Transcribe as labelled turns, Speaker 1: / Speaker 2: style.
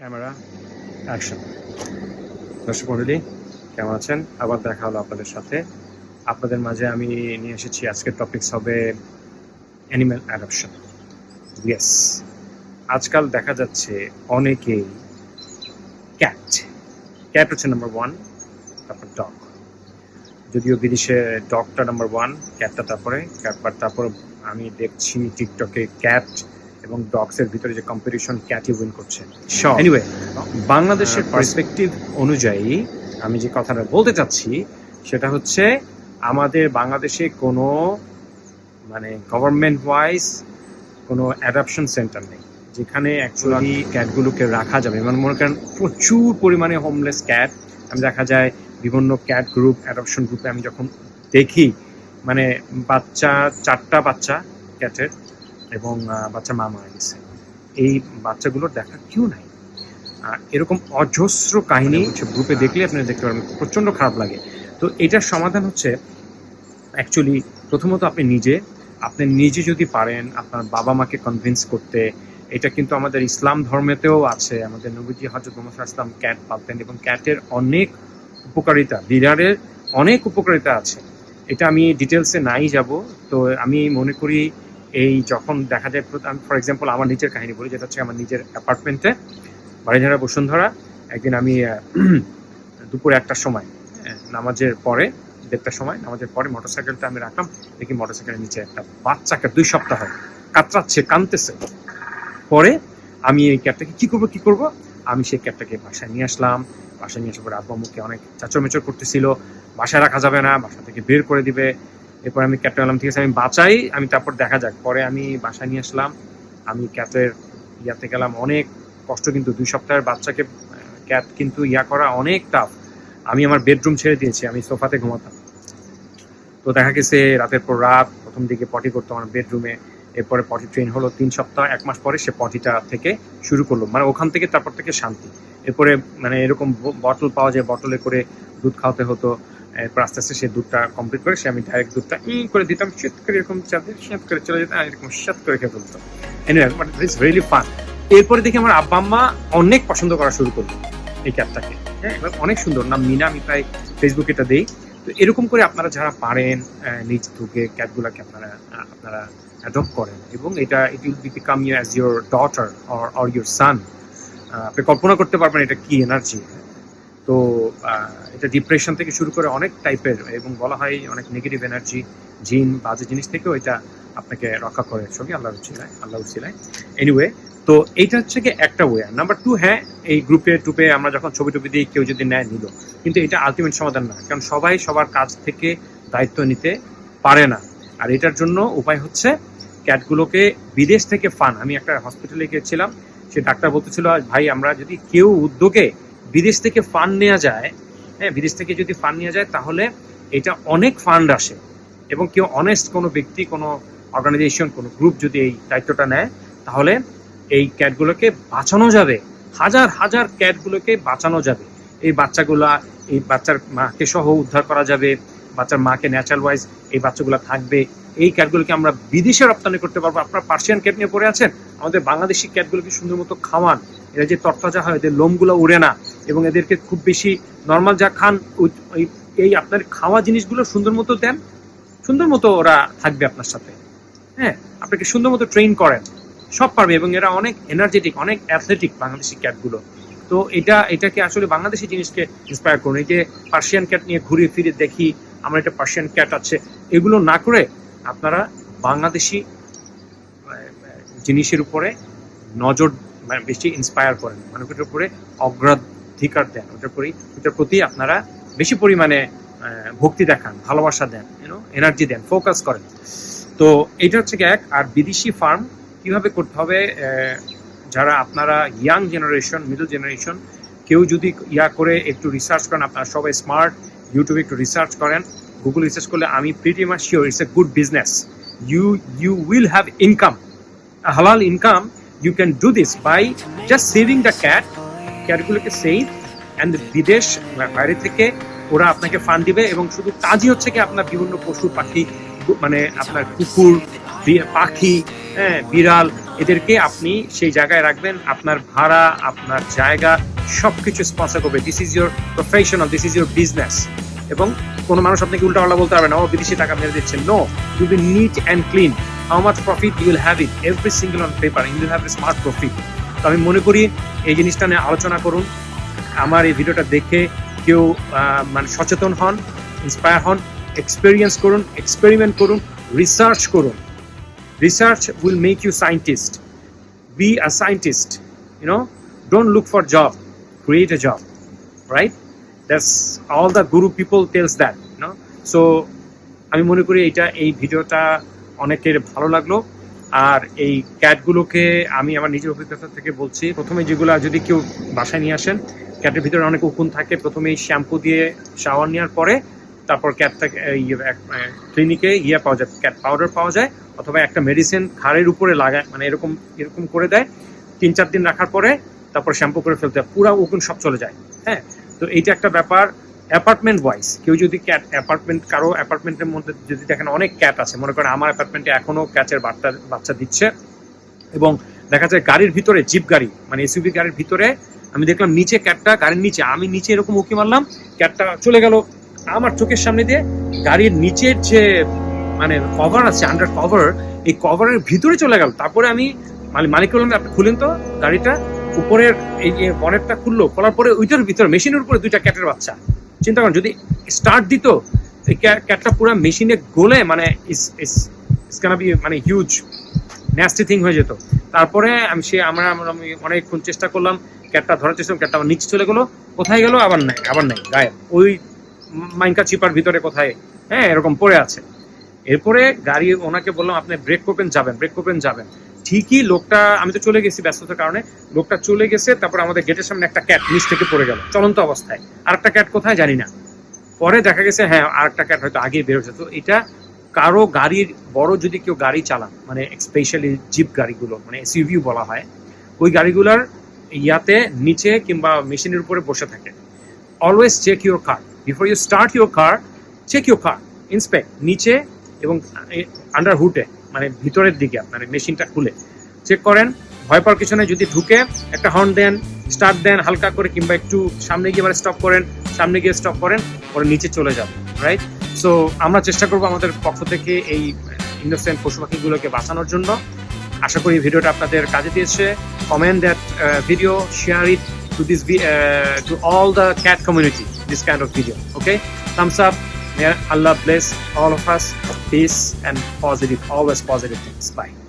Speaker 1: Camera action দর্শক মন্ডলী, কেমন আছেন? আবার দেখা হলো আপনাদের সাথে। আপনাদের মাঝে আমি নিয়ে এসেছি আজকের টপিকস হবে অ্যানিম্যাল অ্যাডাপশন ইয়েস আজকাল দেখা যাচ্ছে অনেকেই ক্যাট ক্যাট হচ্ছে নাম্বার ওয়ান তারপর ডগ যদিও বিদেশে ডগটা নাম্বার ওয়ান ক্যাটটা তারপরে ক্যাটবার তারপর আমি দেখছি টিকটকে ক্যাট এবং ডগসের ভিতরে যে কম্পিটিশন ক্যাটই উইন করছে। এনিওয়ে বাংলাদেশের পার্সপেক্টিভ অনুযায়ী আমি যে কথাটা বলতে চাচ্ছি সেটা হচ্ছে আমাদের বাংলাদেশে কোনো মানে গভর্নমেন্ট ওয়াইজ কোনো অ্যাডাপশন সেন্টার নেই যেখানে অ্যাকচুয়ালি ক্যাটগুলোকে রাখা যাবে। মানে মনে করেন প্রচুর পরিমাণে হোমলেস ক্যাট আমি দেখা যায় বিভিন্ন ক্যাট গ্রুপ অ্যাডাপশন গ্রুপে আমি যখন দেখি মানে বাচ্চা চারটা বাচ্চা ক্যাটের এবং আহ, বাচ্চা মা মারা গেছে। এই বাচ্চাগুলোর দেখা কেউ নাই। এরকম অজস্র কাহিনী হচ্ছে গ্রুপে দেখলে আপনি দেখতে পারবেন প্রচণ্ড খারাপ লাগে। তো এটার সমাধান হচ্ছে অ্যাকচুয়ালি প্রথমত আপনি নিজে আপনি নিজে যদি পারেন আপনার বাবা মাকে কনভিন্স করতে এটা কিন্তু আমাদের ইসলাম ধর্মেতেও আছে। আমাদের নবীজি হজরত মোহাম্মদ ইসলাম ক্যাট পালতেন এবং ক্যাটের অনেক উপকারিতা বিড়ালের অনেক উপকারিতা আছে। এটা আমি ডিটেলসে নাই যাব তো আমি মনে করি এই যখন দেখা যায় ফর এক্সাম্পল আমার নিজের কাহিনী বলি, যেটা হচ্ছে আমার নিজের অ্যাপার্টমেন্টে বাড়িধারা বসুন্ধরা। একদিন আমি দুপুরে একটার সময় নামাজের পরে, দেড়টার সময়, নামাজের পরে মোটরসাইকেলটা আমি রাখলাম। দেখি মোটরসাইকেলের নিচে একটা বাচ্চাকে দুই সপ্তাহ কাতরাচ্ছে কানতেছে পরে আমি এই ক্যাবটাকে কি করব কি করব? আমি সেই ক্যাবটাকে বাসায় নিয়ে আসলাম। বাসায় নিয়ে আসার পরে আব্বু আম্মুকে অনেক চাচর মেচর করতেছিল। বাসায় রাখা যাবে না, বাসা থেকে বের করে দিবে। এরপর আমি ক্যাবটা আনলাম ঠিক আছে আমি বাঁচাই, আমি তারপর দেখা যাক। পরে আমি বাসায় নিয়ে আসলাম। আমি ক্যাটের ইয়াতে গেলাম। অনেক কষ্ট কিন্তু, দুই সপ্তাহের বাচ্চাকে ক্যাট কিন্তু ইয়া করা অনেক টাফ আমি আমার বেডরুম ছেড়ে দিয়েছি, আমি সোফাতে ঘুমাতাম। তো দেখা গেছে, রাতের পর রাত, প্রথম দিকে পটি করতো আমার বেডরুমে এরপরে পটি ট্রেন হলো তিন সপ্তাহ, এক মাস পরে সে পটিটা থেকে শুরু করল। মানে ওখান থেকে, তারপর থেকে শান্তি। এরপরে মানে এরকম বটল পাওয়া যায় বটলে করে দুধ খাওয়াতে হতো। এরপর আস্তে আস্তে সে দুধটা কমপ্লিট করে সে আমি ডাইরেক্ট দুধটা ই করে দিতাম শীত করে এরকম চাঁদে শীত করে চলে যেতাম এরকম শীত করে খেয়ে ফেলতো anyway but it's really fun এরপরে দেখি আমার আব্বা আম্মা অনেক পছন্দ করা শুরু করল এই ক্যাবটাকে। হ্যাঁ এবার অনেক সুন্দর নাম মিনা আমি প্রায় ফেসবুকে এটা দেই। তো এরকম করে আপনারা যারা পারেন নিজ থেকে ক্যাবগুলোকে আপনারা আপনারা অ্যাডপ্ট করেন। এবং এটা it will be become you as your daughter or or your son আপনি কল্পনা করতে পারবেন এটা কি এনার্জি তো আহ, এটা ডিপ্রেশন থেকে শুরু করে অনেক টাইপের এবং বলা হয় অনেক নেগেটিভ এনার্জি জিন বাজে জিনিস থেকেও এটা আপনাকে রক্ষা করে সঙ্গে আল্লাহ উচিলায় আল্লাহ উচিলায়। এনিওয়ে তো এইটা হচ্ছে কি একটা ওয়ে নাম্বার টু হ্যাঁ এই গ্রুপে টুপে আমরা যখন ছবি টবি দিই, কেউ যদি নেয়, নিল। কিন্তু এটা আলটিমেট সমাধান না, কারণ সবাই সবার কাজ থেকে দায়িত্ব নিতে পারে না। আর এটার জন্য উপায় হচ্ছে ক্যাটগুলোকে বিদেশ থেকে ফান। আমি একটা হসপিটালে গিয়েছিলাম, সে ডাক্তার বলতেছিল, ভাই, আমরা যদি কেউ উদ্যোগে বিদেশ থেকে ফান্ড নেওয়া যায় হ্যাঁ বিদেশ থেকে যদি ফান্ড নেওয়া যায়, তাহলে এটা অনেক ফান্ড আসে। এবং কেউ অনেস্ট কোনো ব্যক্তি, কোনো অর্গানাইজেশন কোনো গ্রুপ যদি এই দায়িত্বটা নেয়, তাহলে এই ক্যাটগুলোকে বাঁচানো যাবে। হাজার হাজার ক্যাটগুলোকে বাঁচানো যাবে। এই বাচ্চাগুলা, এই বাচ্চার মাকে সহ উদ্ধার করা যাবে, বাচ্চার মাকে ন্যাচারাল ওয়াইজ এই বাচ্চাগুলো থাকবে। এই ক্যাটগুলোকে আমরা বিদেশে রপ্তানি করতে পারব। আপনার পার্সিয়ান ক্যাট নিয়ে পড়ে আছেন? আমাদের বাংলাদেশি ক্যাটগুলোকে সুন্দর মতো খাওয়ান। এরা যে তরতাজা হয়, এদের লোমগুলো উড়ে না। এবং এদেরকে খুব বেশি নর্মাল যা খান এই আপনার খাওয়া জিনিসগুলো সুন্দর মতো দেন, সুন্দর মতো ওরা থাকবে আপনার সাথে। হ্যাঁ আপনাকে সুন্দর মতো ট্রেন করেন। সব পারবে এবং এরা অনেক এনার্জেটিক অনেক অ্যাথলেটিক বাংলাদেশি ক্যাটগুলো তো এটা, এটাকে আসলে বাংলাদেশি জিনিসকে ইন্সপায়ার করুন। এই যে পার্সিয়ান ক্যাট নিয়ে ঘুরে ফিরে দেখি, আমার একটা পার্সিয়ান ক্যাট আছে। এগুলো না করে আপনারা বাংলাদেশি জিনিসের উপরে নজর মানে বেশি ইন্সপায়ার করেন। মানে ওটার উপরে অগ্রাধিকার দেন, ওটার প্রতি ওটার প্রতি আপনারা বেশি পরিমাণে ভক্তি দেখান, ভালোবাসা দেন ইউনো এনার্জি দেন ফোকাস করেন। তো এটা হচ্ছে এক, আর বিদেশি ফার্ম কীভাবে করতে হবে যারা আপনারা ইয়াং জেনারেশন মিডল জেনারেশন কেউ যদি ইয়া করে একটু রিসার্চ করেন, আপনারা সবাই স্মার্ট ইউটিউবে একটু রিসার্চ করেন গুগল রিসার্চ করলে আমি pretty much sure it's a good business you you will have income হালাল income you can do this by just saving the cat ক্যাটগুলোকে save and বিদেশ বাইরে থেকে ওরা আপনাকে ফান্ড দিবে এবং শুধু কাজই হচ্ছে কি আপনার বিভিন্ন পশু পাখি মানে আপনার কুকুর পাখি হ্যাঁ বিড়াল, এদেরকে আপনি সেই জায়গায় রাখবেন। আপনার ভাড়া, আপনার জায়গা সব কিছু স্পন্সর করবে। This is your professional this is your business এবং কোনো মানুষ আপনাকে উল্টা পাল্টা বলতে পারবে না, ও বিদেশি টাকা মেরে দিচ্ছে। No you be neat and clean how much profit you will have it every single on paper you will have a smart profit তো আমি মনে করি এই জিনিসটা নিয়ে আলোচনা করুন। আমার এই ভিডিওটা দেখে কেউ মানে সচেতন হন ইন্সপায়ার হন এক্সপেরিয়েন্স করুন এক্সপেরিমেন্ট করুন রিসার্চ করুন। Research will make you scientist be a scientist you know don't look for job create a job right that's all the guru people tells that no so আমি মনে করি এইটা এই ভিডিওটা অনেকের ভালো লাগল। আর এই ক্যাটগুলোকে আমি আমার নিজের অভিজ্ঞতা থেকে বলছি। প্রথমে যেগুলো যদি কেউ বাসায় নিয়ে আসেন, ক্যাটের ভিতরে অনেক উকুন থাকে। প্রথমে শ্যাম্পু দিয়ে শাওয়ার নেওয়ার পরে তারপর ক্যাটটাকে ক্লিনিকে ইয়ে পাওয়া যায়, ক্যাট পাউডার পাওয়া যায়। অথবা একটা মেডিসিন ঘাড়ের উপরে লাগায় মানে এরকম এরকম করে দেয়। তিন, চার দিন রাখার পরে তারপর শ্যাম্পু করে ফেলতে হয়। পুরো উকুন সব চলে যায়। হ্যাঁ? তো এইটা একটা ব্যাপার। অ্যাপার্টমেন্ট ওয়াইজ কেউ যদি ক্যাট অ্যাপার্টমেন্ট কারও অ্যাপার্টমেন্টের মধ্যে যদি দেখেন অনেক ক্যাট আছে, মনে করেন আমার অ্যাপার্টমেন্টে এখনও ক্যাচের বাচ্চা বাচ্চা দিচ্ছে। এবং দেখা যায় গাড়ির ভিতরে জিপ গাড়ি মানে এসইউভি গাড়ির ভিতরে, আমি দেখলাম নিচে ক্যাটটা গাড়ির নিচে, আমি নিচে এরকম উকি মারলাম ক্যাটটা চলে গেল আমার চোখের সামনে দিয়ে। গাড়ির নিচের যে মানে কভার আছে আন্ডার কভার এই কভারের ভিতরে চলে গেল। তারপরে আমি মানে মালিক বললাম, আপনি খুলেন তো গাড়িটা। উপরের এই যে বনেটটা খুললো, খোলার পরে ওইটার ভিতরে মেশিনের উপরে দুইটা ক্যাটের বাচ্চা। চিন্তা করেন, যদি স্টার্ট দিত, এই ক্যাটটা পুরো মেশিনে গলে মানে ইস বি মানে হিউজ ন্যাস্টি থিং হয়ে যেত। তারপরে আমি সে, আমরা, আমরা- আমি অনেকক্ষণ চেষ্টা করলাম ক্যাটটা ধরার চেষ্টা ক্যাটটা আমার নিচে চলে গেলো, কোথায় গেল, আবার নাই আবার নাই, গায়েব। ওই মাইনকা চিপার ভিতরে কোথায় হ্যাঁ এরকম পড়ে আছে। এরপরে গাড়ি ওনাকে বললাম, আপনি ব্রেক করবেন, যাবেন ব্রেক করবেন, যাবেন। ঠিকই লোকটা, আমি তো চলে গেছি ব্যস্ততার কারণে, লোকটা চলে গেছে, তারপর আমাদের গেটের সামনে একটা ক্যাট নিচ থেকে পড়ে গেল, চলন্ত অবস্থায়। আর একটা ক্যাট কোথায় জানি না। পরে দেখা গেছে হ্যাঁ আর একটা ক্যাট হয়তো আগে বেরোচ্ছে তো এটা কারও গাড়ির, বড় যদি কেউ গাড়ি চালান মানে স্পেশালি জিপ গাড়িগুলো মানে এসইউভি বলা হয়, ওই গাড়িগুলোর ইয়াতে নিচে কিংবা মেশিনের উপরে বসে থাকে। Always check your car before you start your car check your car inspect নিচে এবং আন্ডার হুটে মানে ভিতরের দিকে আপনার মেশিনটা খুলে। চেক করেন, ভয় পাওয়ার কিছু যদি ঢুকে একটা হর্ন দেন স্টার্ট দেন, হালকা করে কিংবা একটু সামনে গিয়ে স্টপ করেন, সামনে গিয়ে স্টপ করেন, পরে নিচে চলে যাবেন রাইট সো আমরা চেষ্টা করব আমাদের পক্ষ থেকে এই ইনোসেন্ট পশু পাখিগুলোকে বাঁচানোর জন্য। আশা করি ভিডিওটা আপনাদের কাজে দিয়েছে। Comment that video share it to this to all the cat community this kind of video okay thumbs up may allah bless all of us. Peace and positive always positive things. Bye